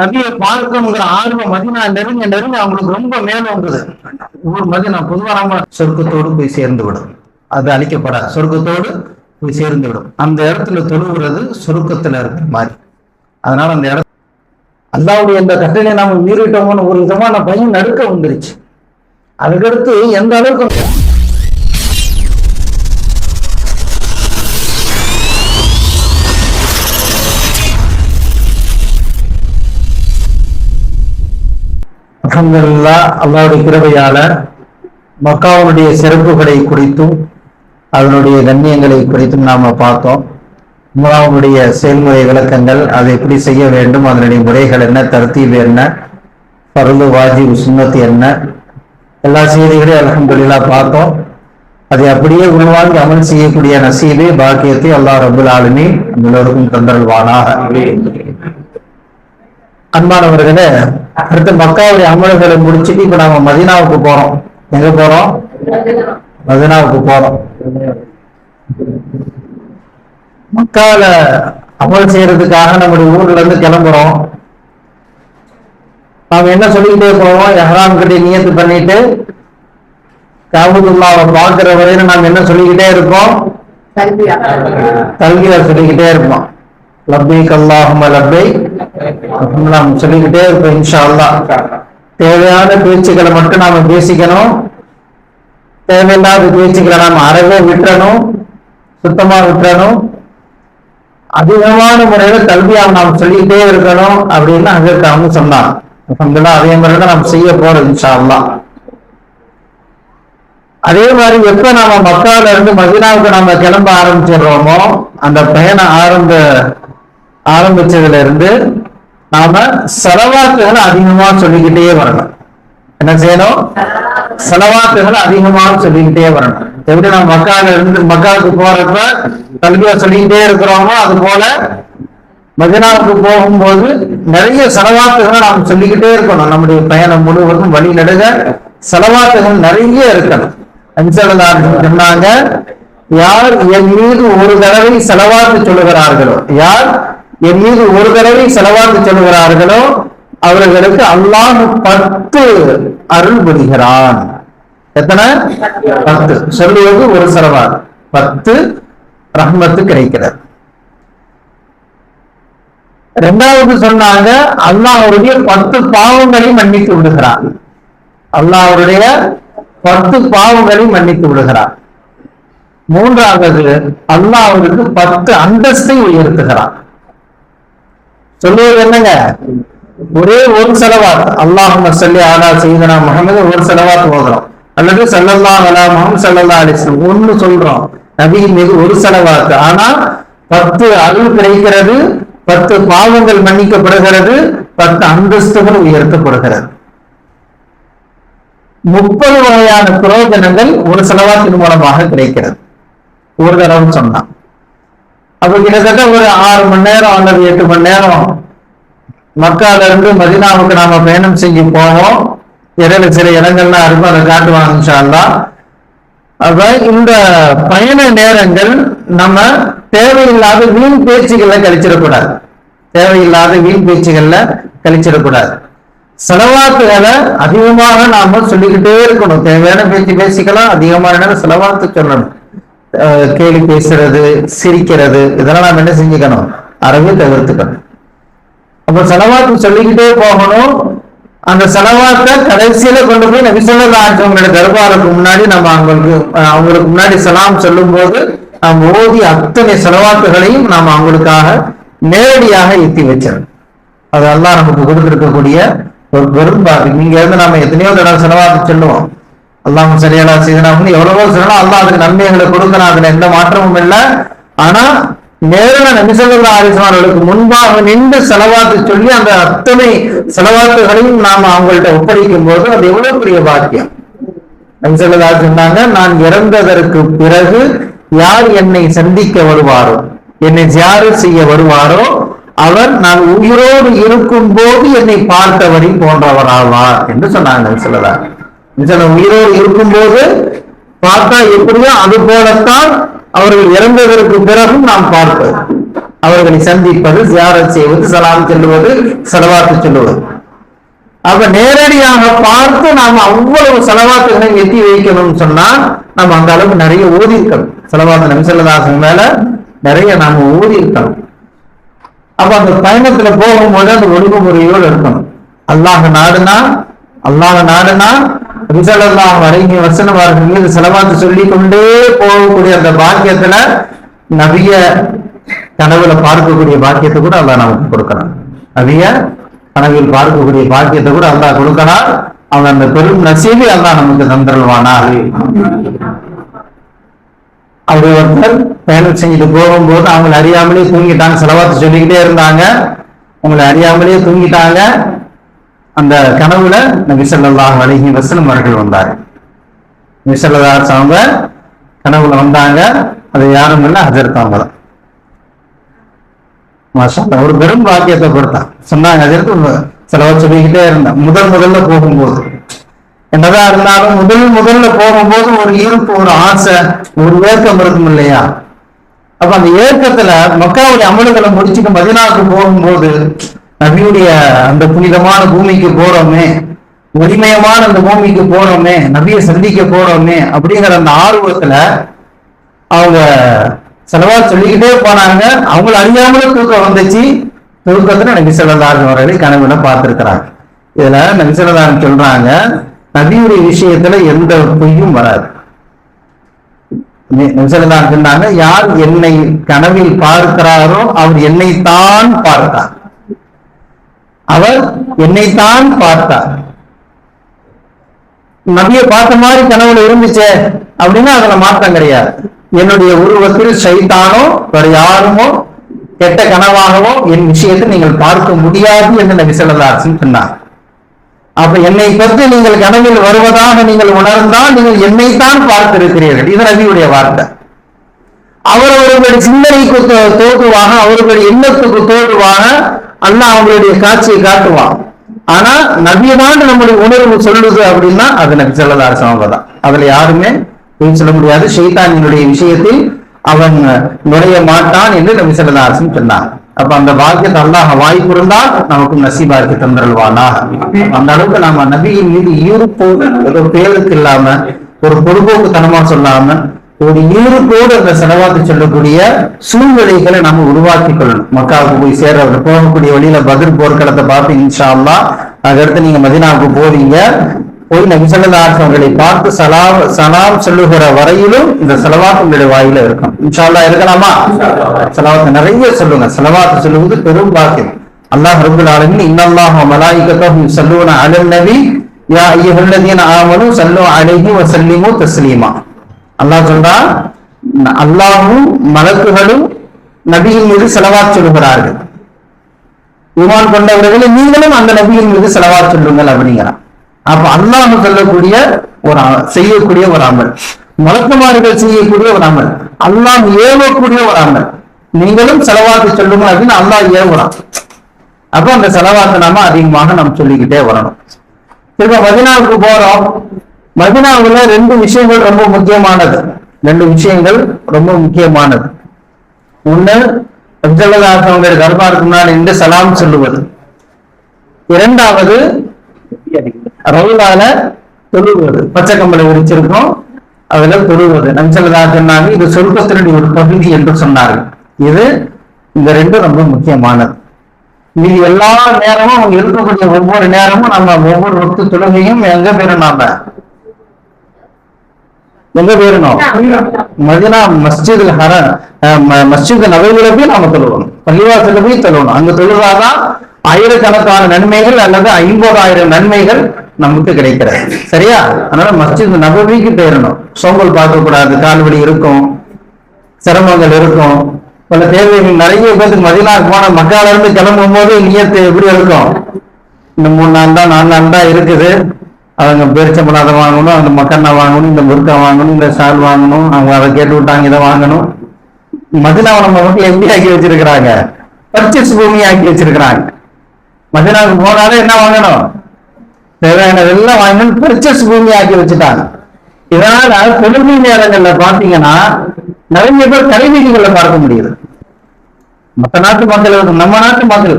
நபியை பார்க்கணுங்கிற ஆர்வம் மதினா நெருங்க நெருங்க அவங்களுக்கு ரொம்ப மேலோங்குது ஊர் மதினா பொதுவாக நம்ம சொர்க்கத்தோடு போய் சேர்ந்து விடும் அது அழிக்கப்படாது. சொர்க்கத்தோடு போய் சேர்ந்து விடும் அந்த இடத்துல தொழுகிறது சொர்க்கத்துல இருக்கிற மாதிரி. அதனால அந்த இடம் அல்லாவுடைய இந்த கட்டளை நாம மீறிட்டோம்னு ஒரு விதமான பையன் நடுக்க வந்துருச்சு. அதுக்கடுத்து எந்த அளவுக்கு அல்ஹம்துலில்லாஹ் அல்லாவுடைய கிருபையால மக்காவுடைய சிறப்புகளை குறித்தும் அதனுடைய கண்ணியங்களை குறித்தும் நாம பார்த்தோம். உம்ராவுடைய செயல்முறை விளக்கங்கள் அதை எப்படி செய்ய வேண்டும் அதனுடைய முறைகள் என்ன தர்த்தீப் என்ன பருந்து வாஜி சுண்ணத்து என்ன எல்லா செய்திகளையும் அலகம்துல்லா பார்த்தோம். அதை அப்படியே உள்வாங்கி அமல் செய்யக்கூடிய நசீபே பாக்கியத்தை அல்லாஹ் ரபுல் ஆலமி எல்லோருக்கும் தந்தல்வானாக அன்பானவர்களே அடுத்து மக்காவுடைய அமல்களை முடிச்சுட்டு இப்ப நாம மதீனாவுக்கு போறோம். எங்க போறோம்? மதீனாவுக்கு போறோம். மக்கால அமல் செய்யறதுக்காக நம்முடைய ஊர்ல இருந்து கிளம்புறோம். நாம என்ன சொல்லிக்கிட்டே போவோம் எஹ்ராம் கிட்ட நியத்து பண்ணிட்டு காபுல்லாவை பார்க்கிற வரையில நாம் என்ன சொல்லிக்கிட்டே இருப்போம்? தல்வியா சொல்லிக்கிட்டே இருப்போம். லப்பைக் அல்லாஹும லப்பை நாம் சொல்லிக்கிட்டே இருப்போம் இன்ஷா அல்லா தேவையான பேச்சுக்களை மட்டும் நாம பேசிக்கணும். தேவையில்லாத பேச்சுக்களை நாம் அறவே விட்டுறணும் சுத்தமா விட்டுறணும். அதிகமான முறையில கல்வியாக நாம் சொல்லிக்கிட்டே இருக்கணும் அப்படின்னு அதற்கு அவங்க சொன்னான் அல்ஹம்துலில்லாஹ் அதே மாதிரி தான் நாம் செய்ய போறோம் இன்ஷா அல்லா அதே மாதிரி எப்ப நாம மக்கால இருந்து மதினாவுக்கு நாம கிளம்ப ஆரம்பிச்சிடுறோமோ அந்த பயண ஆரம்ப ஆரம்பிச்சதுல இருந்து நாம செலவாக்குகளை அதிகமா சொல்லிக்கிட்டே வரணும். என்ன செய்யணும்? செலவாக்குகளை அதிகமா சொல்லிக்கிட்டே வரணும். எப்படி நம்ம மக்கால இருந்து மக்காவுக்கு போறப்ப கல்வியா சொல்லிக்கிட்டே இருக்கிறோமோ அது போல மதினாவுக்கு போகும்போது நிறைய செலவாக்குகளை நாம் சொல்லிக்கிட்டே இருக்கணும். நம்முடைய பயணம் முழுவதும் வழி நடுக செலவாக்குகள் நிறைய இருக்கணும். அன்சலதார் சொன்னாங்க யார் என் மீது ஒரு தடவை செலவாக்கு சொல்லுகிறார்களோ யார் என் மீது ஒரு தடவை செலவாந்து சொல்லுகிறார்களோ அவர்களுக்கு அல்லாஹ் பத்து அருள் புரிகிறான். எத்தனை? பத்து. சொல்லுவது ஒரு செலவாக்கு பத்து ரஹ்மத்து கிடைக்கிறது. ரெண்டாவது சொன்னாங்க அல்லாஹ் அவருடைய பத்து பாவங்களை மன்னித்து விடுகிறான். அல்லாஹ் அவருடைய பத்து பாவங்களை மன்னித்து விடுகிறான். மூன்றாவது அல்லாஹ் அவருக்கு பத்து அந்தஸ்தை உயர்த்துகிறான். சொல்லுவது என்னங்க? ஒரே ஒரு செலவாத். அல்லாஹும் சொல்லி ஆலா செய்தனா முகமது ஒரு செலவாத் ஓதுறோம். அல்லது சல்லல்லா அலா முகம் சல்லல்லா அலிஸ்லம் ஒண்ணு சொல்றோம். நபியின் மீது ஒரு செலவாத்து ஆனா பத்து அருள் கிடைக்கிறது பத்து பாவங்கள் மன்னிக்கப்படுகிறது பத்து அந்தஸ்துகள் உயர்த்தப்படுகிறது. முப்பது வகையான பிரயோஜனங்கள் ஒரு செலவாத்தின் மூலமாக கிடைக்கிறது. ஒரு தடவை சொன்னான் அப்ப கிட்டத்தட்ட ஒரு ஆறு மணி நேரம் அல்லது எட்டு மணி நேரம் மக்கால இருந்து மதினாவுக்கு நாம பயணம் செஞ்சு போவோம் இடையில சில இடங்கள்லாம் இருக்கும் அதை காட்டுவாங்க இன்ஷா அப்ப இந்த பயண நேரங்கள் நம்ம தேவையில்லாத வீண் பேச்சுகள்ல கழிச்சிடக்கூடாது. தேவையில்லாத வீண் பேச்சுகள்ல கழிச்சிடக்கூடாது. செலவாத்துகளை அதிகமாக நாம சொல்லிக்கிட்டே இருக்கணும். தேவையான பேச்சு பேசிக்கலாம் அதிகமான நேரம் செலவாத்து சொல்லணும். கேலி பேசுறது சிரிக்கிறது இதெல்லாம் நம்ம என்ன செஞ்சுக்கணும்? அறவே தவிர்த்துக்கணும். அப்ப செலவாத்து சொல்லிக்கிட்டே போகணும். அந்த செலவாத்தை கடைசியில கொண்டு போய் நபிசல்லா ஆற்றவங்களுடைய தர்பாருக்கு முன்னாடி நம்ம அவங்களுக்கு அவங்களுக்கு முன்னாடி சலாம் சொல்லும் போது நாம் ஓதி அத்தனை செலவாக்குகளையும் நாம் அவங்களுக்காக நேரடியாக எத்தி வச்சிடணும். அதெல்லாம் நமக்கு கொடுத்துருக்கக்கூடிய ஒரு பெரும்பாடு இங்க இருந்து நாம எத்தனையோ தடவை செலவாத்து சொல்லுவோம். அல்லாஹ் சரியாடா செய்யணும் எவ்வளவோ சொல்லணும் அல்லாஹ் அதுக்கு நன்மைகளை கொடுக்கணும் அதுல எந்த மாற்றமும் இல்லை. ஆனா நேரில் நபிசல்லா அலிஸ்லாமர்களுக்கு முன்பாக நின்று செலவாத்து சொல்லி அந்த அத்தனை செலவாத்துகளையும் நாம அவங்கள்ட்ட ஒப்படைக்கும் போது அது எவ்வளவு பெரிய பாக்கியம்? நபிசல்லா சொன்னாங்க நான் இறந்ததற்கு பிறகு யார் என்னை சந்திக்க வருவாரோ என்னை ஜியாரு செய்ய வருவாரோ அவர் நான் உயிரோடு இருக்கும் போது என்னை பார்த்தவரின் போன்றவராவார் என்று சொன்னாங்க நபிசல்லா நபிசல்லா உயிரோடு இருக்கும்போது பார்த்தா எப்படியோ அது போலத்தான் அவர்கள் இறந்ததற்கு பிறகும் நாம் பார்ப்பது அவர்களை சந்திப்பது தியாரம் செய்வது சலாம் செல்லுவது செலவாத்து சொல்லுவது. அப்ப நேரடியாக பார்த்து நாம அவ்வளவு செலவாத்துகளை எட்டி வைக்கணும்னு சொன்னா நம்ம அந்த அளவுக்கு நிறைய ஓதி இருக்கணும் செலவாத்து மேல நிறைய நாம ஓதி இருக்கணும் அப்ப அந்த பயணத்துல போகும்போது அந்த ஒழுங்குமுறையோடு இருக்கணும். அல்லாஹ் நாடுனா அல்லாஹ் நாடுனா ரிசலல்லாஹ் வரைங்க வசனம் மீது செலவாத்து சொல்லி கொண்டே போகக்கூடிய அந்த பாக்கியத்துல நபிய கனவுல பார்க்கக்கூடிய பாக்கியத்தை கூட அல்லா நமக்கு கொடுக்கறான். நபிய கனவில் பார்க்கக்கூடிய பாக்கியத்தை கூட அல்லா கொடுக்கறான். அவன் அந்த பெரும் நசீவி அல்லா நமக்கு தந்திரல்வானா அப்படி ஒருத்தர் பயணம் செஞ்சுட்டு போகும்போது அவங்களை அறியாமலே தூங்கிட்டாங்க செலவாத்து சொல்லிக்கிட்டே இருந்தாங்க. உங்களை அறியாமலே தூங்கிட்டாங்க. அந்த கனவுல நபிசல்லாஹ் ஸல்லல்லாஹு அலைஹி அவர்கள் வந்தாங்க நபி அவங்க கனவுல வந்தாங்க. அது யாரும் இல்லை ஹஜரத் அவங்க தான். மாஷா ஒரு பெரும் பாக்கியத்தை கொடுத்தான். சொன்னாங்க ஹஜரத் செலவா சொல்லிக்கிட்டே இருந்தேன். முதல் முதல்ல போகும்போது. என்னதான் இருந்தாலும் முதல் முதல்ல போகும்போது ஒரு ஈர்ப்பு ஒரு ஆசை ஒரு ஏக்கம் இருக்கும் இல்லையா? அப்ப அந்த ஏக்கத்துல மக்காவுடைய அமல்களை முடிச்சுட்டு மதினாவுக்கு போகும்போது நபியுடைய அந்த புனிதமான பூமிக்கு போறோமே ஒளிமயமான அந்த பூமிக்கு போறோமே நபிய சந்திக்க போறோமே அப்படிங்கிற அந்த ஆர்வத்துல அவங்க செலவா சொல்லிக்கிட்டே போனாங்க. அவங்கள அறியாமலே தூக்கம் வந்துச்சு. தூக்கத்துல நபி சொல்லதாரன் அவர்களை கனவுல பார்த்திருக்கிறாங்க. இதுல நபி சொல்லதாரன் சொல்றாங்க நபியுடைய விஷயத்துல எந்த பொய்யும் வராது. நபி சொன்னாங்க யார் என்னை கனவில் பார்க்கிறாரோ அவர் என்னைத்தான் பார்த்தார் அவர் என்னைத்தான் பார்த்தார். நபியை பார்த்த மாதிரி கனவுல இருந்துச்சே அப்படின்னா அதுல மாற்றம் கிடையாது. என்னுடைய உருவத்தில் சைத்தானோ வேற யாருமோ கெட்ட கனவாகவோ என் விஷயத்தை நீங்கள் பார்க்க முடியாது என்று நபி சொல்லதாசன் சொன்னார். அப்ப என்னை பற்றி நீங்கள் கனவில் வருவதாக நீங்கள் உணர்ந்தால் நீங்கள் என்னைத்தான் பார்த்திருக்கிறீர்கள். இது நபியுடைய வார்த்தை. அவரவர்களுடைய சிந்தனைக்கு தோ- தோதுவாக அவர்களுடைய எண்ணத்துக்கு தோதுவாக அல்லாஹ் அவங்களுடைய காட்சியை காட்டுவான். ஆனா நபியதான் நம்முடைய உணர்வு சொல்லுது அப்படின்னா அது நபி சொல்லதார் அவங்க அதுல யாருமே பொய் சொல்ல முடியாது. ஷெய்தானினுடைய விஷயத்தில் அவன் நுழைய மாட்டான் என்று நபி சொல்லதாரசன் சொன்னான் அப்ப அந்த பாக்கியத்தை அல்லாஹ் வாய்ப்பு இருந்தால் நமக்கு நசீபாருக்கு தந்தருள்வானா? அந்த அளவுக்கு நாம நபியின் மீது ஈர்ப்பு ஒரு பேருக்கு இல்லாம ஒரு பொதுபோக்குத்தனமா சொல்லாம ஒரு ஈர்ப்போடு அந்த செலவாத்து சொல்லக்கூடிய சூழ்நிலைகளை நம்ம உருவாக்கி கொள்ளணும். மக்காவுக்கு போய் சேர போகக்கூடிய வழியில பதில் போர்க்களத்தை பார்த்து இன்ஷா அல்லாஹ் அதுக்கடுத்து நீங்க மதினாவுக்கு போவீங்க. போய் நபி ஸல்லல்லாஹு அலைஹி அவர்களை பார்த்து சலாம் சலாம் சொல்லுகிற வரையிலும் இந்த உங்களுடைய வாயில இருக்கும். இன்ஷா அல்லாஹ் இருக்கலாமா செலவாத்து நிறைய சொல்லுங்க. செலவாத்து சொல்லுவது பெரும் பாக்கியம் அல்லாஹ் ரப்பல் ஆலமீன் இன்னல்லாஹ வ மலாயிகத்தஹு யுஸல்லூன அலன் நபி யா அய்யுஹல்லதீன ஆமனு ஸல்லு அலைஹி வ ஸல்லிமு தஸ்லீமா. அல்லாஹ் சொல்றா அல்லாஹும் மலக்குகளும் நபியின் மீது செலவா சொல்லுகிறார்கள். ஈமான் கொண்டவர்களை நீங்களும் அந்த நபியின் மீது செலவா சொல்லுங்கள் அப்படிங்கிறான். அப்ப அல்லாஹ் சொல்லக்கூடிய ஒரு செய்யக்கூடிய ஒரு அமல். மலக்குமார்கள் செய்யக்கூடிய ஒரு அமல். அல்லாஹ் ஏவக்கூடிய ஒரு அமல். நீங்களும் செலவாக்கு சொல்லுங்கள் அப்படின்னு அல்லாஹ் ஏவுறான். அப்ப அந்த செலவாத்தை நாம அதிகமாக நம்ம சொல்லிக்கிட்டே வரணும். திரும்ப மதினாவுக்கு போறோம். மதினாவுல ரெண்டு விஷயங்கள் ரொம்ப முக்கியமானது. ரெண்டு விஷயங்கள் ரொம்ப முக்கியமானது. ஒன்று அப்துல்லாஹனுடைய தர்பாருக்கு முன்னாடி நின்று சலாம் சொல்லுவது. இரண்டாவது ரவுலால தொழுவது பச்சை கம்பளை விரிச்சிருக்கோம் அதுல தொழுவது. நம்சல்லா சொன்னாங்க இது சொர்க்கத்தினுடைய ஒரு பகுதி என்று சொன்னார்கள். இது இந்த ரெண்டும் ரொம்ப முக்கியமானது. இது எல்லா நேரமும் அவங்க இருக்கக்கூடிய ஒவ்வொரு நேரமும் நம்ம ஒவ்வொரு ஒத்து தொழுகையும் எங்க பெறும் நாம? எங்க போயிடணும் மதினா மஸ்ஜித் ஹர மஸ்ஜித் நபையில போய் நாம தொழுவோம் பள்ளிவாசல போய் தொழுவணும் அங்க தொழுதாதான் ஆயிரக்கணக்கான நன்மைகள் அல்லது ஐம்பதாயிரம் நன்மைகள் நமக்கு கிடைக்கிறது. சரியா? அதனால மஸ்ஜித் நபவிக்கு போயிடணும் சோம்பல் பார்க்க கூடாது கால்வலி இருக்கும் சிரமங்கள் இருக்கும். பல தேவைகள் நிறைய பேருக்கு மதினாக்கு போன மக்கால இருந்து கிளம்பும் போது நியத்து எப்படி இருக்கும்? இந்த மூணு நாள் தான் நாலு நாள் தான் இருக்குது. அவங்க பேரிச்சம்பழம் அதை வாங்கணும் அந்த மக்கண்ணா வாங்கணும் இந்த முருக்கா வாங்கணும் இந்த ஷால் வாங்கணும் அவங்க அதை கேட்டு விட்டாங்க இதை வாங்கணும். மதினாவை நம்ம மக்கள் எப்படி ஆக்கி வச்சிருக்கிறாங்க. பர்ச்சேஸ் பூமி ஆக்கி வச்சிருக்கிறாங்க. மதினாவுக்கு போனாலே என்ன வாங்கணும்? தேவையானதெல்லாம் வாங்கணும் பர்ச்சேஸ் பூமி ஆக்கி வச்சுட்டாங்க. இதனால தொழுகை நேரங்கள்ல பாத்தீங்கன்னா நிறைய பேர் கலைவீதிகளை பார்க்க முடியுது. மற்ற நாட்டு மக்கள் நம்ம நாட்டு மக்கள்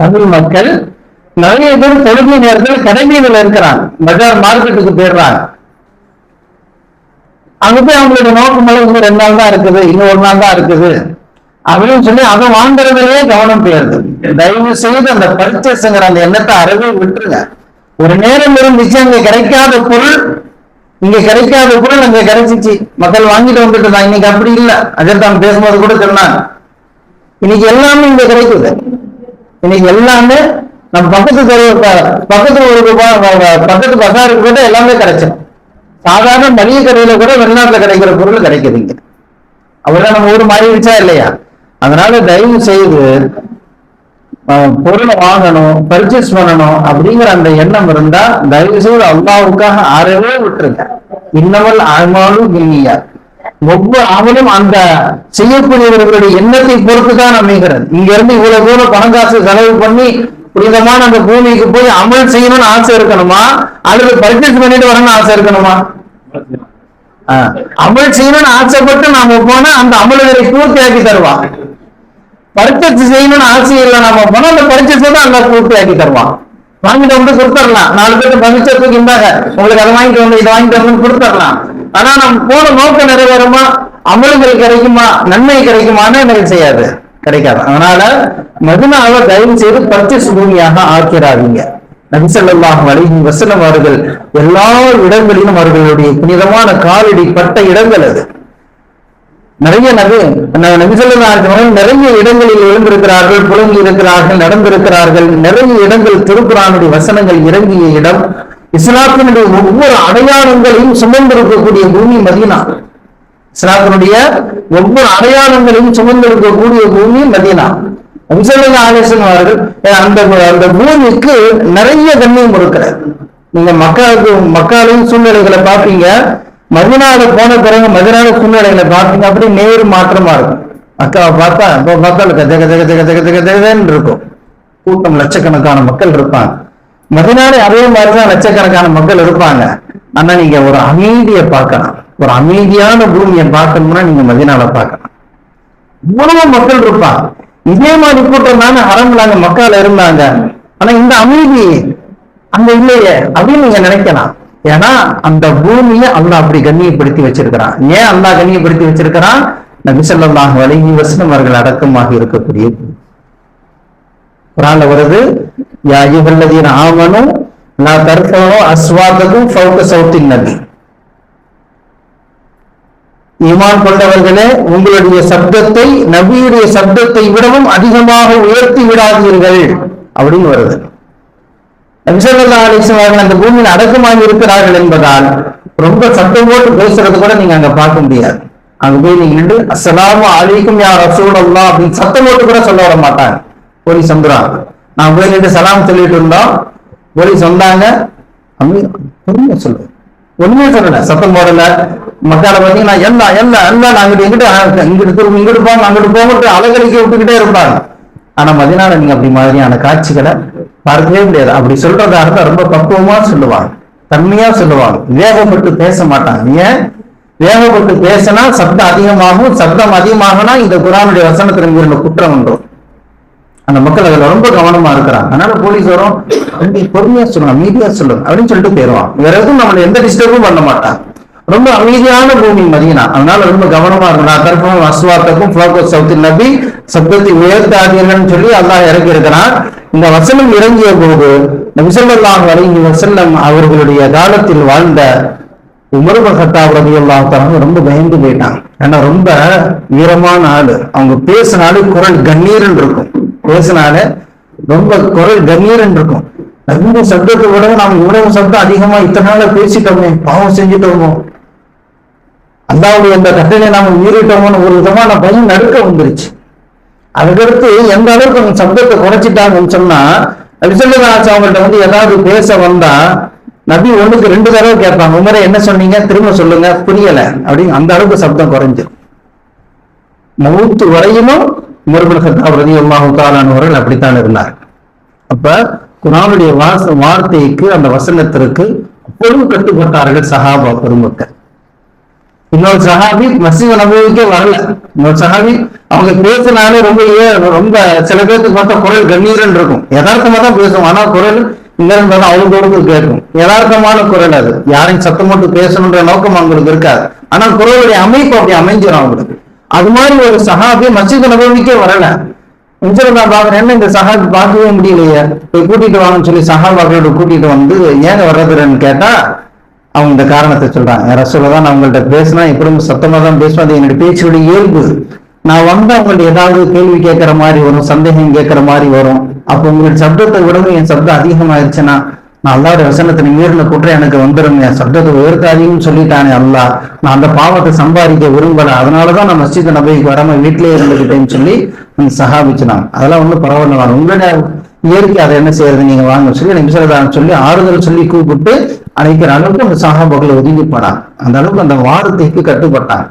தமிழ் மக்கள் நிறைய பேர் தொழுகை நேரத்தில் கடைவீதியில் இருக்கிறாங்க பஜார் மார்க்கெட்டுக்கு போயிடுறாங்க அங்க போய் அவங்களுடைய நோக்கமெல்லாம் இன்னும் ரெண்டு நாள் தான் இருக்குது. இன்னும் ஒரு நாள் தான் இருக்குது. அப்படின்னு சொல்லி அதை வாங்குறதுலயே கவனம் போயிருது தயவு செய்து அந்த பர்ச்சேஸ்ங்கிற அந்த எண்ணத்தை அறவே விட்டுருங்க. ஒரு நேரம் இருந்துச்சு அங்க கிடைக்காத பொருள் இங்க கிடைக்காத பொருள் அங்க கிடைச்சிச்சு. மக்கள் வாங்கிட்டு வந்துட்டு தான் இன்னைக்கு அப்படி இல்லை. அஜர்தான் பேசும்போது கூட சொன்னாங்க இன்னைக்கு எல்லாமே இங்க கிடைக்குது. இன்னைக்கு எல்லாமே நம்ம பக்கத்து தெருவு பக்கத்து ஊருக்கு பக்கத்து பசாருக்கு கூட எல்லாமே கிடைச்சிடும் சாதாரண மளிகை கடையில கூட வெளிநாட்டுல கிடைக்கிற பொருள் கிடைக்குதுங்க அவ்வளவுதான் நம்ம ஊர் மாறிடுச்சா இல்லையா? அதனால தயவு செய்து பொருளை வாங்கணும் பர்ச்சேஸ் பண்ணணும் அப்படிங்கிற அந்த எண்ணம் இருந்தா தயவு செய்து அல்லாவுக்காக ஆறவே விட்டுருங்க. இன்னவள் ஆழ்மாலும் இல்லையா ஒவ்வொரு அவனும் அந்த செய்யக்கூடியவர்களுடைய எண்ணத்தை பொறுத்து தான் அமைகிறது. இங்க இருந்து இவ்வளவு தூரம் பணம் காசு செலவு பண்ணி புனிதமான அந்த பூமிக்கு போய் அமல் செய்யணும்னு ஆசை இருக்கணுமா? அல்லது பர்ச்சேஸ் பண்ணிட்டு வரணும்னு ஆசை இருக்கணுமா? ஆஹ், அமல் செய்யணும்னு ஆசைப்பட்டு நாம போனா அந்த அமல்களை பூர்த்தியாக்கி தருவான் பர்ச்சேஸ் செய்யணும்னு ஆசை இல்லை நாம போனா அந்த பர்ச்சேஸ் தான் அந்த பூர்த்தியாக்கி தருவான் வாங்கிட்டு வந்து கொடுத்துடலாம். நாலு பேருக்கு பவிச்சத்துக்கு இருந்தாங்க உங்களுக்கு அதை வாங்கிட்டு வந்து இதை வாங்கிட்டு வந்து கொடுத்துடலாம். ஆனா நம்ம போன நோக்கம் நிறைவேறுமா? அமல்கள் கிடைக்குமா? நன்மை கிடைக்குமான்னு எனக்கு செய்யாது. கிடைக்காது. அதனால மதுனாவை தயவு செய்து பர்ச்சேஸ் பூமியாக ஆக்கிறாதீங்க நபிசல்லாஹ் அலைஹி வசனம் அவர்கள் எல்லா இடங்களிலும் அவர்களுடைய புனிதமான காலடி பட்ட இடங்கள் அது. நிறைய நபி நபிசல்லாஹ் நிறைய இடங்களில் எழுந்திருக்கிறார்கள் புலங்கி இருக்கிறார்கள் நடந்திருக்கிறார்கள். நிறைய இடங்கள் திருக்குறானுடைய வசனங்கள் இறங்கிய இடம். இஸ்லாத்தினுடைய ஒவ்வொரு அடையாளங்களையும் சுமந்திருக்கக்கூடிய பூமி மதினா. இஸ்லாத்தினுடைய ஒவ்வொரு அடையாளங்களையும் சுமந்திருக்கக்கூடிய பூமி மதீனா. நபிசல்லா ஆலேசன் அவர்கள் அந்த அந்த பூமிக்கு நிறைய கண்ணியம் கொடுக்கிறார் நீங்க மக்களுக்கு மக்களின் சூழ்நிலைகளை பார்ப்பீங்க. மதினால போன பிறகு மதினால சூழ்நிலைகளை பார்ப்பீங்க. அப்படி நேர் மாற்றமா இருக்கும். அக்காவை பார்த்தா இப்போ மக்கள் கஜ கஜ கஜ கஜ கஜ கஜன்னு இருக்கும். கூட்டம் லட்சக்கணக்கான மக்கள் இருப்பாங்க. மதினாலே அதே மாதிரிதான் லட்சக்கணக்கான மக்கள் இருப்பாங்க. ஆனா நீங்க ஒரு அமைதியை பார்க்கலாம். ஒரு அமைதியான பூமியை பார்க்கணும்னா நீங்க மதினால பார்க்கலாம். இவ்வளவு மக்கள் இருப்பா இதே மாதிரி கூட்டம் தானே ஹரம்ல மக்கள் இருந்தாங்க. ஆனா இந்த அமைதி அங்க இல்லையே அப்படின்னு நீங்க நினைக்கலாம். ஏன்னா அந்த பூமியை அல்லாஹ் அப்படி கண்ணியப்படுத்தி வச்சிருக்கிறான். ஏன் அல்லாஹ் கண்ணியப்படுத்தி வச்சிருக்கிறான்? நபி ஸல்லல்லாஹு அலைஹி அவர்கள் அடக்கமாக இருக்கக்கூடிய குரான்ல வருது யா ஆமனும் நான் லா அஸ்வாததும் சவுத்தின் ஃபௌக நபி. ஈமான் கொண்டவர்களே உங்களுடைய சப்தத்தை நபியுடைய சப்தத்தை விடவும் அதிகமாக உயர்த்தி விடாதீர்கள். அப்படின்னு வருது. நபிசல்லா அலிஸ்லாம் அவர்கள் அந்த பூமியில் அடக்கமாக இருக்கிறார்கள் என்பதால் ரொம்ப சத்தம் போட்டு பேசுறது கூட நீங்க அங்க பார்க்க முடியாது. அங்க போய் நீங்க நின்று அழிக்கும் யார் யா அப்படின்னு சத்தம் போட்டு கூட சொல்ல விட மாட்டாங்க. போலீஸ் வந்துடுறாங்க நான் போய் நின்று சலாம் சொல்லிட்டு இருந்தோம். போலீஸ் வந்தாங்க. அவங்க பொறுமையா ஒண்ணுமே சொல்லல. சத்தம் போடல. மக்களை பார்த்தீங்கன்னா எல்லாம் எல்லாம் எல்லாம் நாங்கிட்டு எங்கிட்ட இங்கிட்டு திரும்ப இங்கிட்டு போங்க அங்கிட்டு போங்கிட்டு அலங்கரிக்க விட்டுக்கிட்டே இருப்பாங்க. ஆனா மதினால நீங்க அப்படி மாதிரியான காட்சிகளை பார்க்கவே முடியாது. அப்படி சொல்றதா அர்த்தம் ரொம்ப பக்குவமா சொல்லுவாங்க. தன்மையா சொல்லுவாங்க. வேகப்பட்டு பேச மாட்டாங்க. ஏன்? வேகப்பட்டு பேசினா சப்தம் அதிகமாகும். சப்தம் அதிகமாகனா இந்த குரானுடைய வசனத்திற்கு மீறின குற்றம் உண்டும் அந்த மக்கள் அதுல ரொம்ப கவனமா இருக்கிறாங்க. அதனால போலீஸ் வரும். பொறுமையா சொல்லுங்க அமைதியா சொல்லுங்க அப்படின்னு சொல்லிட்டு போயிடுவான் வேற எதுவும் நம்மள எந்த டிஸ்டர்பும் பண்ண மாட்டாங்க. ரொம்ப அமைதியான பூமி மதீனா. அதனால ரொம்ப கவனமா இருக்கணும். நான் தரப்பும் அஸ்வாத்தக்கும் ஃபிளாக்கோ சவுத்தின் நபி சப்தத்தை உயர்த்தாதீர்கள் சொல்லி அல்லாஹ் இறக்கி இருக்கிறான். இந்த வசனம் இறங்கிய போது நபிசல்லாம் அலைஹி வஸல்லம் அவர்களுடைய காலத்தில் வாழ்ந்த உமர் பகத்தாப் ரவி அல்லாஹ் ரொம்ப பயந்து போயிட்டாங்க ஏன்னா ரொம்ப வீரமான ஆளு. அவங்க பேசினாலே குரல் கண்ணீரன் இருக்கும். பேசினாலே ரொம்ப குரல் கண்ணீரன் இருக்கும். நவீன சப்தத்தை விட நாம் இவ்வளவு சப்தம் அதிகமா இத்தனை நாள பேசிட்டோமே. பாவம் செஞ்சுட்டோமோ. அல்லாவுடைய அந்த கட்டளை நாம மீறிட்டோம்னு ஒரு விதமான பயம் நடுக்க வந்துருச்சு. அதுக்கடுத்து எந்த அளவுக்கு அவங்க சப்தத்தை குறைச்சிட்டாங்கன்னு சொன்னா விசல்லதாஸ் அவங்கள்ட்ட வந்து ஏதாவது பேச வந்தா நபி ஒண்ணுக்கு ரெண்டு தடவை கேட்பாங்க. உமரே என்ன சொன்னீங்க? திரும்ப சொல்லுங்க. புரியல. அப்படின்னு அந்த அளவுக்கு சப்தம் குறைஞ்சிரும். மவுத்து வரையிலும் உமர்புல் ஹத்தாப் ரதி அல்லாஹு அப்படித்தான் இருந்தார் அப்ப குரானுடைய வாச வார்த்தைக்கு அந்த வசனத்திற்கு அப்பொழுது கட்டுப்பட்டார்கள் சஹாபா பெருமக்கள். இன்னொரு சஹாபி மசீத நபவிக்கே வரல. இன்னொரு சஹாபி அவங்க பேசினாலே ரொம்ப ரொம்ப சில பேருக்கு பார்த்தா குரல் கண்ணீரன் இருக்கும். யதார்த்தமா தான் பேசும். ஆனா குரல் இங்கிருந்து பார்த்தா அவ்வளவு தூரத்துக்கு கேட்கும். யதார்த்தமான குரல் அது. யாரையும் சத்தம் போட்டு பேசணுன்ற நோக்கம் அவங்களுக்கு இருக்காது. ஆனா குரலுடைய அமைப்பு அப்படி அமைஞ்சிடும் அவங்களுக்கு. அது மாதிரி ஒரு சஹாபி மசீத நபவிக்கே வரல. இன்சூரன்ஸ் நான் பாக்குறேன் என்ன இந்த சஹாபி பார்க்கவே முடியலையே? போய் கூட்டிட்டு வாங்கன்னு சொல்லி சஹாபாக்களோட கூட்டிட்டு வந்து ஏங்க வர்றதுன்னு கேட்டா அவங்க இந்த காரணத்தை சொல்றாங்க. ரசூல தான் நான் உங்கள்ட்ட பேசினா எப்படியும் சத்தமா தான் பேசுவேன் அது என்னுடைய பேச்சுடைய இயல்பு. நான் வந்து அவங்கள்ட்ட ஏதாவது கேள்வி கேட்குற மாதிரி வரும் சந்தேகம் கேட்குற மாதிரி வரும். அப்போ உங்களுடைய சப்தத்தை விடவும் என் சப்தம் அதிகமாயிருச்சுன்னா நான் அல்லாவுடைய வசனத்தை மீறின குற்றம் எனக்கு வந்துடும் என் சப்தத்தை உயர்த்தாதீங்கன்னு சொல்லிட்டானே அல்லாஹ். நான் அந்த பாவத்தை சம்பாதிக்க விரும்பல. அதனாலதான் நான் மஸ்ஜித் நபைக்கு வராம வீட்டிலேயே இருந்துகிட்டேன்னு சொல்லி சகாபிச்சினான் அதெல்லாம் ஒன்றும் பரவாயில்ல உங்களுடைய இயற்கை அதை என்ன செய்யறது? நீங்க வாங்க சொல்லி எனக்கு சொல்லி ஆறுதல் சொல்லி கூப்பிட்டு அழைக்கிற அளவுக்கு அந்த சகாபாக்கள் ஒதுங்கி அந்த அளவுக்கு அந்த வார்த்தைக்கு கட்டுப்பட்டாங்க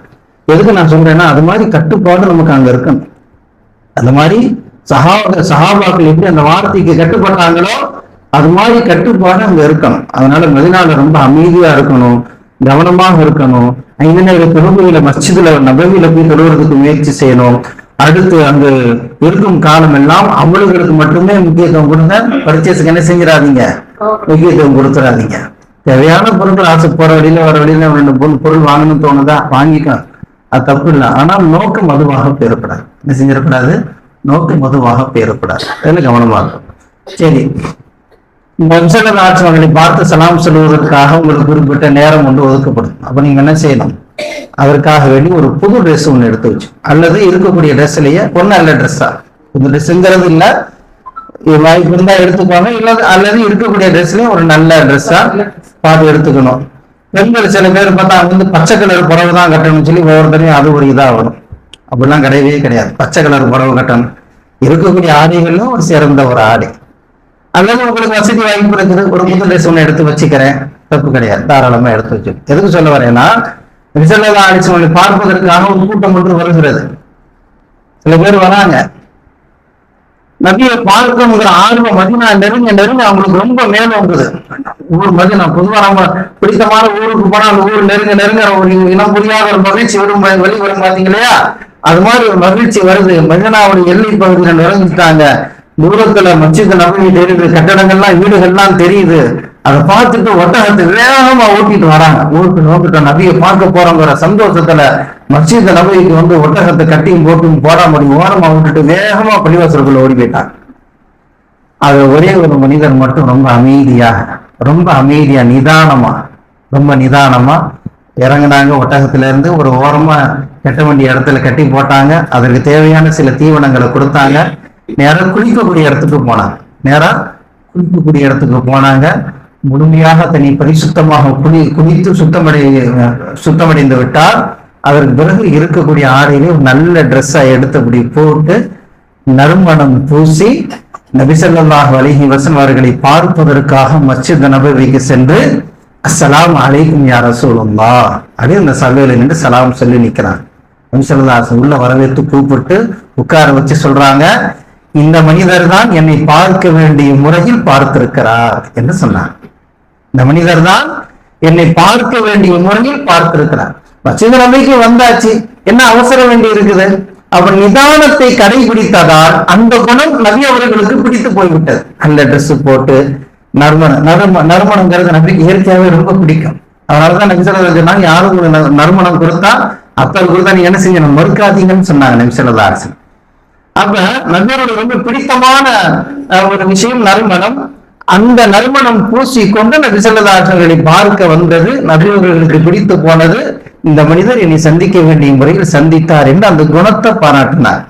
எதுக்கு நான் சொல்றேன்னா அது மாதிரி கட்டுப்பாடு நமக்கு அங்க இருக்கணும். அந்த மாதிரி சஹா சகாபாக்கள் எப்படி அந்த வார்த்தைக்கு கட்டுப்பட்டாங்களோ அது மாதிரி கட்டுப்பாடு அங்க இருக்கணும். அதனால மதினால ரொம்ப அமைதியா இருக்கணும் கவனமாக இருக்கணும். ஐந்து நேர தொழுகையில மஸ்ஜிதுல நபவியில போய் தொழுவதற்கு முயற்சி செய்யணும். அடுத்து அங்கு இருக்கும் காலம் எல்லாம் அமலுகளுக்கு மட்டுமே முக்கியத்துவம் கொடுங்க பர்ச்சேஸுக்கு என்ன செஞ்சிடாதீங்க? முக்கியத்துவம் கொடுத்துடாதீங்க. தேவையான பொருட்கள் ஆசை போற வழியில வர வழியில ரெண்டு பொருள் பொருள் வாங்கணும்னு தோணுதா? வாங்கிக்கலாம். அது தப்பு இல்லை. ஆனால் நோக்கம் மதுவாக பேரப்படாது என்ன செஞ்சிடக்கூடாது? நோக்கம் மதுவாக பேரப்படாது அதுல கவனமாக இருக்கும் சரி. வம்சகர் ஆட்சியர்களை பார்த்து சலாம் சொல்வதற்காக உங்களுக்கு குறிப்பிட்ட நேரம் ஒன்று ஒதுக்கப்படும். அப்ப நீங்க என்ன செய்யணும்? அதற்காக வேண்டி ஒரு புது ட்ரெஸ் ஒன்று எடுத்து வச்சு. அல்லது இருக்கக்கூடிய ட்ரெஸ்லயே ஒரு நல்ல ட்ரெஸ்ஸா புது ட்ரெஸ்ங்கிறது இல்ல வாய்ப்பு இருந்தா எடுத்துக்கோங்க. இல்ல அல்லது இருக்கக்கூடிய ட்ரெஸ்லயும் ஒரு நல்ல ட்ரெஸ்ஸா பார்த்து எடுத்துக்கணும். பெண்கள் சில பேர் பார்த்தா அவங்க வந்து பச்சை கலர் புறவு தான் கட்டணும்னு சொல்லி ஒவ்வொருத்தரையும் அது ஒரு இதாக வரும் அப்படிலாம் கிடையவே கிடையாது. பச்சை கலர் புறவு கட்டணும். இருக்கக்கூடிய ஆடைகளும் ஒரு சிறந்த ஒரு ஆடை. அல்லது உங்களுக்கு வசதி வாய்ப்பு இருக்குது. ஒரு முதல் ட்ரெஸ் ஒன்று எடுத்து வச்சுக்கிறேன். தப்பு கிடையாது. தாராளமா எடுத்து வச்சு எதுக்கு சொல்ல வரேன்னா ரிசல்ட் ஆடிச்சு பார்ப்பதற்காக ஒரு கூட்டம் ஒன்று வருகிறது. சில பேர் வராங்க. நபியை பார்க்கணுங்கிற ஆர்வம் மதினா நெருங்க நெருங்க அவங்களுக்கு ரொம்ப மேலோங்குது ஊர் மதினா பொதுவா நம்ம பிடித்தமான ஊருக்கு போனா அந்த ஊர் நெருங்க நெருங்க ஒரு இனம் புரியாத ஒரு மகிழ்ச்சி வரும் வழி வெளி வரும் பாத்தீங்க இல்லையா அது மாதிரி ஒரு மகிழ்ச்சி வருது. மதினாவுடைய எல்லை பகுதியில நுழைஞ்சிட்டாங்க. தூரத்துல மச்சித நபி தெரியுது கட்டடங்கள்லாம் வீடுகள்லாம் தெரியுது. அதை பார்த்துட்டு ஒட்டகத்தை வேகமா ஓட்டிட்டு வராங்க. ஊருக்கு நோக்கிட்ட நபியை பார்க்க போறோங்கிற சந்தோஷத்துல மசித நபிக்கு வந்து ஒட்டகத்தை கட்டியும் போட்டும் போட முடியும் ஓரமா விட்டுட்டு வேகமா பள்ளிவாசலுக்குள்ள ஓடி போயிட்டாங்க. அது ஒரே ஒரு மனிதர் மட்டும் ரொம்ப அமைதியாக ரொம்ப அமைதியா நிதானமா ரொம்ப நிதானமா இறங்குனாங்க. ஒட்டகத்துல இருந்து ஒரு ஓரமா கட்ட வேண்டிய இடத்துல கட்டி போட்டாங்க. அதற்கு தேவையான சில தீவனங்களை கொடுத்தாங்க. நேரம் குளிக்கக்கூடிய இடத்துக்கு போனாங்க. நேரம் குளிக்கக்கூடிய இடத்துக்கு போனாங்க. முழுமையாக தன்னை பரிசுத்தமாக குளி குளித்து சுத்தமடை சுத்தமடைந்து விட்டால் அதற்கு பிறகு இருக்கக்கூடிய ஆடையிலே ஒரு நல்ல ட்ரெஸ்ஸை எடுத்தபடி போட்டு நறுமணம் பூசி நபிசல்லாஹ் அலிஹி வசன் அவர்களை பார்ப்பதற்காக மஸ்ஜித் நபவிக்கு சென்று அஸ்ஸலாமு அலைக்கும் யா ரசூலுல்லாஹ். அப்படின்னு அந்த சபையில நின்று சலாம் சொல்லி நிக்கிறாங்க நபிசல்லாஹ் உள்ள வரவேற்று கூப்பிட்டு உட்கார வச்சு சொல்றாங்க இந்த மனிதர் தான் என்னை பார்க்க வேண்டிய முறையில் பார்த்திருக்கிறார் என்று சொன்னார். இந்த மனிதர் தான் என்னை பார்க்க வேண்டிய முறையில் பார்த்திருக்கிறார். மசித நம்பிக்கை வந்தாச்சு என்ன அவசரம் வேண்டி இருக்குது? அவர் நிதானத்தை கடைபிடித்ததால் அந்த குணம் நபி அவர்களுக்கு பிடித்து போய்விட்டது. அந்த ட்ரெஸ் போட்டு நறுமணம் நறும நறுமணங்கிறது நபிக்கு இயற்கையாவே ரொம்ப பிடிக்கும். அதனாலதான் நபிசல்லா சொன்னாங்க யாரும் ஒரு நறுமணம் கொடுத்தா அப்பல் கொடுத்தா நீ என்ன செஞ்சணும் மறுக்காதீங்கன்னு சொன்னாங்க நபிசல்லா அரசன் அப்ப நபியோட ரொம்ப பிடித்தமான ஒரு விஷயம் நறுமணம். அந்த நறுமணம் பூசிக்கொண்டு நபி சொல்லதாசர்களை பார்க்க வந்தது. நபியவர்களுக்கு பிடித்து போனது. இந்த மனிதர் என்னை சந்திக்க வேண்டிய முறையில் சந்தித்தார் என்று அந்த குணத்தை பாராட்டினார்.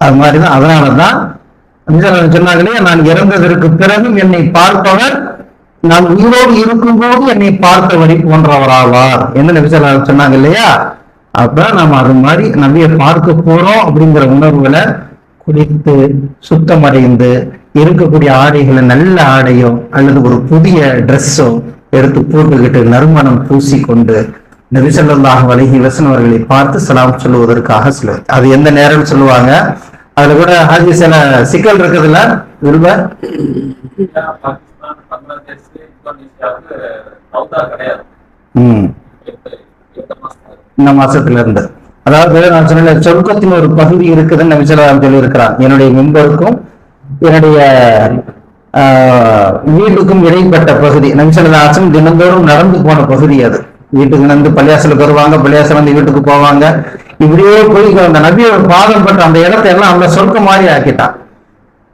அது மாதிரிதான் அதனாலதான் நபிசல்லா சொன்னாங்களே நான் இறந்ததற்கு பிறகும் என்னை பார்ப்பவர் நான் உயிரோடு இருக்கும்போது என்னை பார்த்தவரை போன்றவராவார் என்று நபிசல்லா சொன்னாங்க இல்லையா? அப்ப நாம் அது மாதிரி நபியை பார்க்க போறோம் அப்படிங்கிற உணர்வுல குளித்து சுத்தமடைந்து இருக்கக்கூடிய ஆடைகளை நல்ல ஆடையோ அல்லது ஒரு புதிய ட்ரெஸ்ஸோ எடுத்து போட்டுக்கிட்டு நறுமணம் பூசிக்கொண்டு நபிசல்லாஹ் அலைஹி வஸல்லம் அவர்களை பார்த்து சலாம் சொல்லுவதற்காக சொல்லுவது அது எந்த நேரம் சொல்லுவாங்க? அதுல கூட ஹாஜி சில சிக்கல் இருக்குதுல்ல? விரும்ப? இந்த மாசத்துல இருந்து அதாவது நான் சொன்ன சொர்க்கத்தின் ஒரு பகுதி இருக்குதுன்னு நபிசல்லாம் சொல்லி இருக்கிறான் என்னுடைய மெம்பருக்கும் என்னுடைய வீட்டுக்கும் இடைப்பட்ட பகுதி நபிசல்லாசம் தினந்தோறும் நடந்து போன பகுதி அது. வீட்டுக்கு நடந்து பள்ளியாசலுக்கு வருவாங்க பள்ளியாசல் வந்து வீட்டுக்கு போவாங்க. இப்படியே போய் அந்த நபியோட பாதம் பட்ட அந்த இடத்தை எல்லாம் அந்த சொர்க்கம் மாதிரி ஆக்கிட்டான்.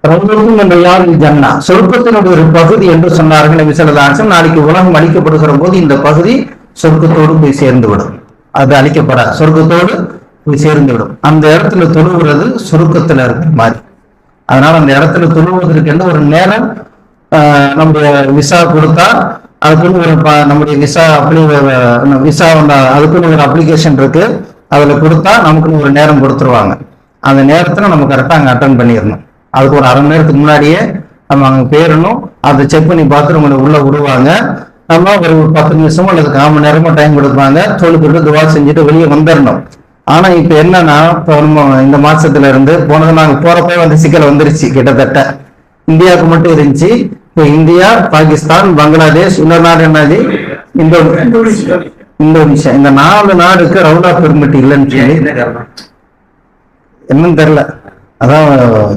ரொம்பவும் என்ற ஜன்னா. சொர்க்கத்தினுடைய ஒரு பகுதி என்று சொன்னார்கள் நபி நாளைக்கு உலகம் அளிக்கப்படுகிற போது இந்த பகுதி சொர்க்கத்தோடு போய் சேர்ந்து விடும் அது அழிக்கப்பட சொர்க்கத்தோடு போய் சேர்ந்து விடும் அந்த இடத்துல தொழுகிறது சொர்க்கத்துல இருக்கிற மாதிரி. அதனால அந்த இடத்துல தொழுவதற்கு என்ன ஒரு நேரம் நம்முடைய விசா கொடுத்தா அதுக்குன்னு ஒரு ப- நம்முடைய விசா அப்ளை விசா வந்த அதுக்குன்னு ஒரு அப்ளிகேஷன் இருக்கு அதுல கொடுத்தா நமக்குன்னு ஒரு நேரம் கொடுத்துருவாங்க. அந்த நேரத்துல நம்ம கரெக்டா அங்க அட்டன் பண்ணிடணும். அதுக்கு ஒரு அரை மணி நேரத்துக்கு முன்னாடியே நம்ம அங்க போயிடணும். அதை செக் பண்ணி பார்த்து நம்மளை உள்ள விடுவாங்க. நம்ம ஒரு பத்து நிமிஷமோ அல்லது கால் மணி நேரமோ டைம் கொடுப்பாங்க. தொழுதுட்டு துவா செஞ்சுட்டு வெளியே வந்துடணும். ஆனா இப்ப என்னன்னா இப்போ இந்த மாசத்துல இருந்து போனது நாங்க போறப்ப வந்து சிக்கல் வந்துருச்சு கிட்டத்தட்ட. இந்தியாவுக்கு மட்டும் இருந்துச்சு. இப்போ இந்தியா பாகிஸ்தான் பங்களாதேஷ் இன்னொரு நாடு என்னது? Indo Indonesia. இந்த நாலு நாடுக்கு ரவுண்டா பெர்மிட் இல்லைன்னு சொல்லி. என்னன்னு தெரியல. அதான்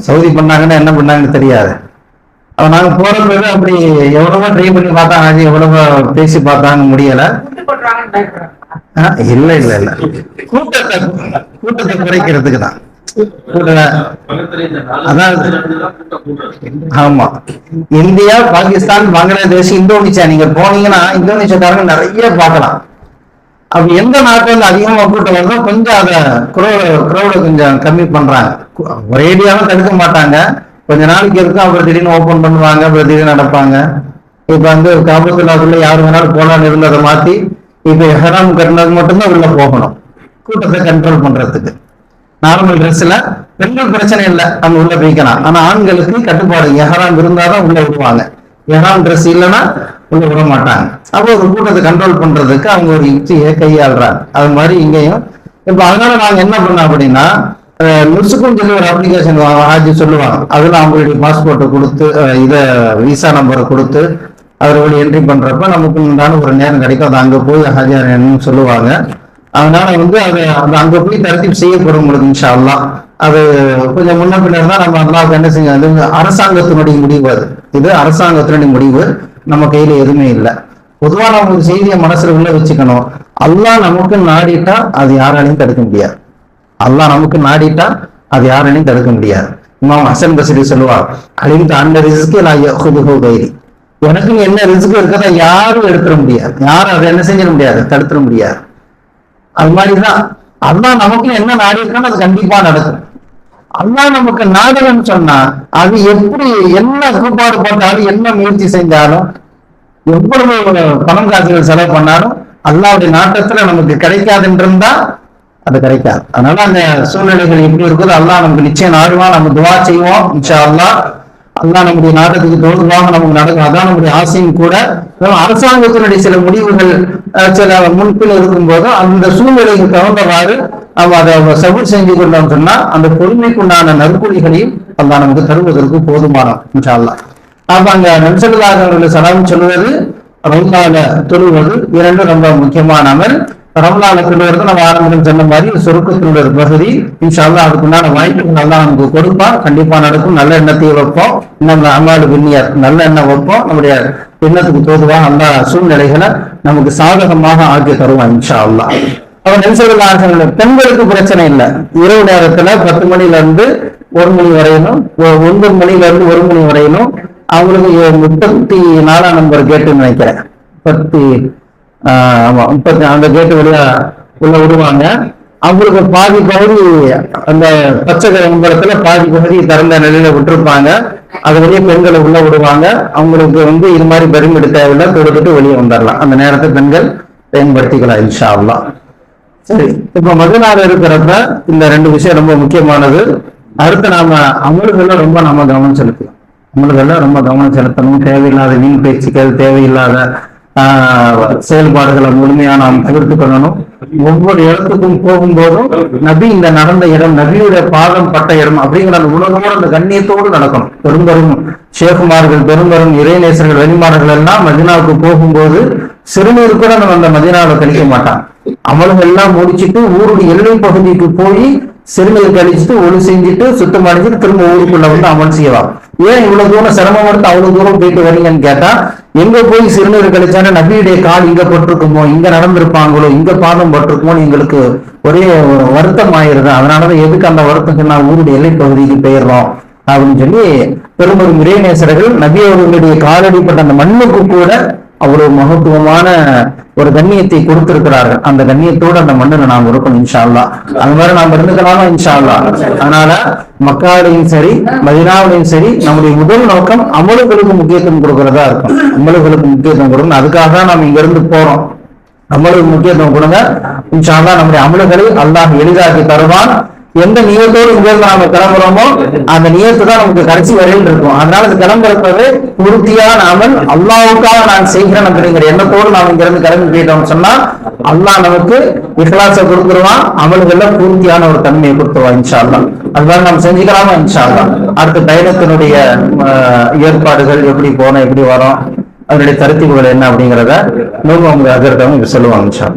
சவுதி பண்ணாங்கன்னா என்ன பண்ணாங்கன்னு தெரியாது. அவன் நாங்க போறப்பவே அப்படி எவ்வளவோ ட்ரை பண்ணி பார்த்தாங்க. அது எவ்வளவோ பேசி பார்த்தாங்க முடியல. இல்ல இல்ல இல்ல. கூட்டத்தை கூட்டத்தை குறைக்கிறதுக்கு தான். ஆமா. இந்தியா பாகிஸ்தான் பங்களாதேஷ் இந்தோனேஷியா நீங்க போனீங்கன்னா இந்தோனேஷியாக்காரங்க நிறைய பார்க்கலாம். அப்ப எந்த நாட்டுல இருந்து அதிகமா கூட்டம் வருதோ கொஞ்சம் அதை குரோட கொஞ்சம் கம்மி பண்றாங்க. ஒரேடியாவும் தடுக்க மாட்டாங்க. கொஞ்ச நாளைக்கு இருக்கும் அப்புறம் திடீர்னு ஓபன் பண்ணுவாங்க அப்புறம் திடீர்னு நடப்பாங்க. இப்ப வந்து காபத்துல்லாக்குள்ள யாரு வேணாலும் போலான்னு இருந்ததை மாத்தி இப்ப எஹராம் கட்டினது மட்டும்தான் உள்ள போகணும். கூட்டத்தை கண்ட்ரோல் பண்றதுக்கு. நார்மல் ட்ரெஸ்ல பெண்கள் பிரச்சனை இல்லை அங்க உள்ள போய்க்கலாம். ஆனா ஆண்களுக்கு கட்டுப்பாடு எஹராம் இருந்தாதான் உள்ள விடுவாங்க எஹராம் ட்ரெஸ் இல்லைன்னா உள்ள விட மாட்டாங்க. அப்போ ஒரு கூட்டத்தை கண்ட்ரோல் பண்றதுக்கு அவங்க ஒரு யுக்தியை கையாளுறாங்க. அது மாதிரி இங்கேயும் இப்ப அதனால நாங்க என்ன பண்ணோம் அப்படின்னா நுசுக்கும் சொல்லி ஒரு அப்ளிகேஷன் ஹாஜி சொல்லுவாங்க. அதுல அவங்களுடைய பாஸ்போர்ட்டை கொடுத்து இதை விசா நம்பரை கொடுத்து அவர்கள் என்ட்ரி பண்றப்ப நமக்கு உண்டான ஒரு நேரம் கிடைக்கும். அது அங்க போய் ஹாஜர் சொல்லுவாங்க. அதனால வந்து அது அது அங்க போய் தரத்தீப் செய்யப்படும் பொழுது இன்ஷா அது கொஞ்சம் முன்ன பின்னர் தான் நம்ம அல்லாவுக்கு என்ன செய்ய அது அரசாங்கத்தினுடைய முடிவு அது. இது அரசாங்கத்தினுடைய முடிவு. நம்ம கையில எதுவுமே இல்லை. பொதுவா நம்ம ஒரு செய்தியை மனசுல உள்ள வச்சுக்கணும். அல்லாஹ் நமக்கு நாடிட்டா அது யாராலையும் தடுக்க முடியாது. அல்லாஹ் நமக்கு நாடிட்டா அது யாராலையும் தடுக்க முடியாது. இமாம் ஹசன் பசரி சொல்லுவார் அழிந்த அந்த ரிஸ்க்கு நான் யஹுதுஹு கைரி. எனக்கு என்ன ரிஸ்க் இருக்கதை யாரும் எடுத்துட முடியாது. யாரும் அதை என்ன செஞ்சிட முடியாது. தடுத்துட முடியாது. அது மாதிரிதான். அல்லாஹ் நமக்கு என்ன நாடி இருக்கான்னு அது கண்டிப்பா நடக்கும். அல்லாஹ் நமக்கு நாடகம்னு சொன்னா அது எப்படி என்ன கூப்பாடு போட்டாலும் என்ன முயற்சி செஞ்சாலும் எவ்வளவு பணம் காசுகள் செலவு பண்ணாலும் அல்லாவுடைய நாட்டத்துல நமக்கு கிடைக்காதுன்றிருந்தா அது கிடைக்காது. அதனால அந்த சூழ்நிலைகள் எப்படி இருக்குதோ அல்லா நமக்கு நிச்சயம் ஆடுவான் நம்ம துவா செய்வோம் இன்ஷா அல்லாஹ். அதுதான் நம்முடைய நாட்டத்துக்கு தோதுவாக நமக்கு நடக்கும். அதான் நம்முடைய ஆசையும் கூட. அரசாங்கத்தினுடைய சில முடிவுகள் சில முன்பில் இருக்கும்போது அந்த சூழ்நிலைக்கு தகுந்தவாறு நம்ம அதை சபூர் செஞ்சு கொண்டோம் சொன்னா அந்த பொறுமைக்குண்டான நற்கூலிகளையும் அல்லா நமக்கு தருவதற்கு போதுமானம் இன்ஷா அப்ப அங்க நன்சல்லாக அவர்களை சலாம் சொல்வது ரம்லால தொழுவது இரண்டும் ரொம்ப முக்கியமான அமல். ரமலான தொழுவது நம்ம ஆரம்பத்தில் சொன்ன மாதிரி சுருக்கத்தினுடைய பகுதி இன்ஷால்லா அதுக்குண்டான வாய்ப்புகள் நல்லா நமக்கு கொடுப்பான் கண்டிப்பா நடக்கும். நல்ல எண்ணத்தையும் வைப்போம். நம்ம அம்மாடு பின்னியார் நல்ல எண்ணம் வைப்போம். நம்முடைய எண்ணத்துக்கு தோதுவாக அந்த சூழ்நிலைகளை நமக்கு சாதகமாக ஆக்கி தருவான் இன்ஷா அல்லாஹ் அவன் நெல்சல்லாக பெண்களுக்கு பிரச்சனை இல்லை. இரவு நேரத்துல பத்து மணில இருந்து ஒரு மணி வரையிலும் ஒ- ஒன்பது மணில இருந்து ஒரு மணி வரையிலும் அவங்களுக்கு முப்பத்தி நாலாம் நம்பர் கேட்டுன்னு நினைக்கிறேன். பத்து ஆமா. முப்பத்தி அந்த கேட்டு வழியா உள்ள விடுவாங்க. அவங்களுக்கு பாதி பகுதி அந்த பச்சை நம்பரத்துல பாதி பகுதி திறந்த நிலையில விட்டுருப்பாங்க. அது வழியே பெண்களை உள்ள விடுவாங்க. அவங்களுக்கு வந்து இது மாதிரி பெருமிடு தேவையில்லை. தொடுத்துட்டு வெளியே வந்துடலாம். அந்த நேரத்தை பெண்கள் பயன்படுத்திக்கலாம் இன்ஷா சரி. இப்ப மதுநாள் இருக்கிறப்ப இந்த ரெண்டு விஷயம் ரொம்ப முக்கியமானது. அடுத்து நாம அமல்கள்ல ரொம்ப நம்ம கவனம் செலுத்தலாம். அமல்கள்ல ரொம்ப கவனம் செலுத்தணும். தேவையில்லாத வீண் பேச்சுக்கள் தேவையில்லாத செயல்பாடுகளை முழுமையா நாம் தவிர்த்து கொள்ளணும். ஒவ்வொரு இடத்துக்கும் போகும்போதும் நபி இந்த நடந்த இடம் நபியுடைய பாதம் பட்ட இடம் அப்படிங்கிற அந்த உலகமோடு அந்த கண்ணியத்தோடு நடக்கணும். பெரும்பெரும் சேகுமார்கள் பெரும்பெரும் இறைநேசர்கள் வெளிமார்கள் எல்லாம் மதினாவுக்கு போகும்போது சிறுநீர் கூட நம்ம அந்த மதினாவை கழிக்க மாட்டான் அமல்கள் எல்லாம் முடிச்சிட்டு ஊருடைய எல்லை பகுதிக்கு போய் சிறுநீர் கழிச்சுட்டு ஒழு செஞ்சுட்டு சுத்தம் அடைஞ்சிட்டு திரும்ப ஊருக்குள்ள வந்து அமல் செய்யலாம். ஏன் இவ்வளவு தூரம் சிரமம் எடுத்து அவ்வளவு தூரம் போயிட்டு வரீங்கன்னு கேட்டா எங்க போய் சிறுநீர் கழிச்சாலும் நபியுடைய கால் இங்க பட்டிருக்குமோ இங்க நடந்திருப்பாங்களோ இங்க பாதம் பட்டிருக்குமோன்னு எங்களுக்கு ஒரே ஒரு வருத்தம் ஆயிருது. அதனாலதான் எதுக்கு அந்த வருத்தத்துக்கு நான் ஊருடைய எல்லை பகுதிக்கு போயிடுறோம் அப்படின்னு சொல்லி பெரும்பெரும் இறைநேசர்கள் நபி அவர்களுடைய காலடிப்பட்ட அந்த மண்ணுக்கு கூட அவ்வளவு மகத்துவமான ஒரு கண்ணியத்தை கொடுத்திருக்கிறார்கள். அந்த கண்ணியத்தோடு அந்த மண்ணில் நாம் இருக்கணும் இன்ஷா அது மாதிரி நாம் இருந்துக்கலாமா இன்ஷால்லா அதனால மக்காவிலையும் சரி மதினாவிலையும் சரி நம்முடைய முதல் நோக்கம் அமலுகளுக்கு முக்கியத்துவம் கொடுக்கறதா இருக்கும். அமலுகளுக்கு முக்கியத்துவம் கொடுக்கணும். அதுக்காக தான் நாம் இங்க இருந்து போறோம். அமலுக்கு முக்கியத்துவம் கொடுங்க. இன்ஷால்லா நம்முடைய அமலுகளை அல்லாஹ் எளிதாக்கி தருவான். எந்த நியத்தோடு இங்க நாம கிளம்புறோமோ அந்த நியத்து தான் நமக்கு கடைசி வரையில் இருக்கும். அதனால அது கிளம்புறது பூர்த்தியான நாம அல்லாவுக்காக நான் செய்கிறேன் அப்படிங்கிற எண்ணத்தோடு நாம் இங்கிருந்து கிளம்பி போயிட்டோம்னு சொன்னா அல்லாஹ் நமக்கு இஹ்லாச கொடுத்துருவான் அமல்கள்ல பூர்த்தியான ஒரு தன்மையை கொடுத்துருவான் இன்ஷா அல்லாஹ் அது மாதிரி நம்ம செஞ்சுக்கலாமா அடுத்த பயணத்தினுடைய ஏற்பாடுகள் எப்படி போனோம் எப்படி வரோம் அதனுடைய தருத்திவுகள் என்ன அப்படிங்கிறத நூறு அவங்க அதிர்த்தவங்க சொல்லுவாங்க இன்ஷா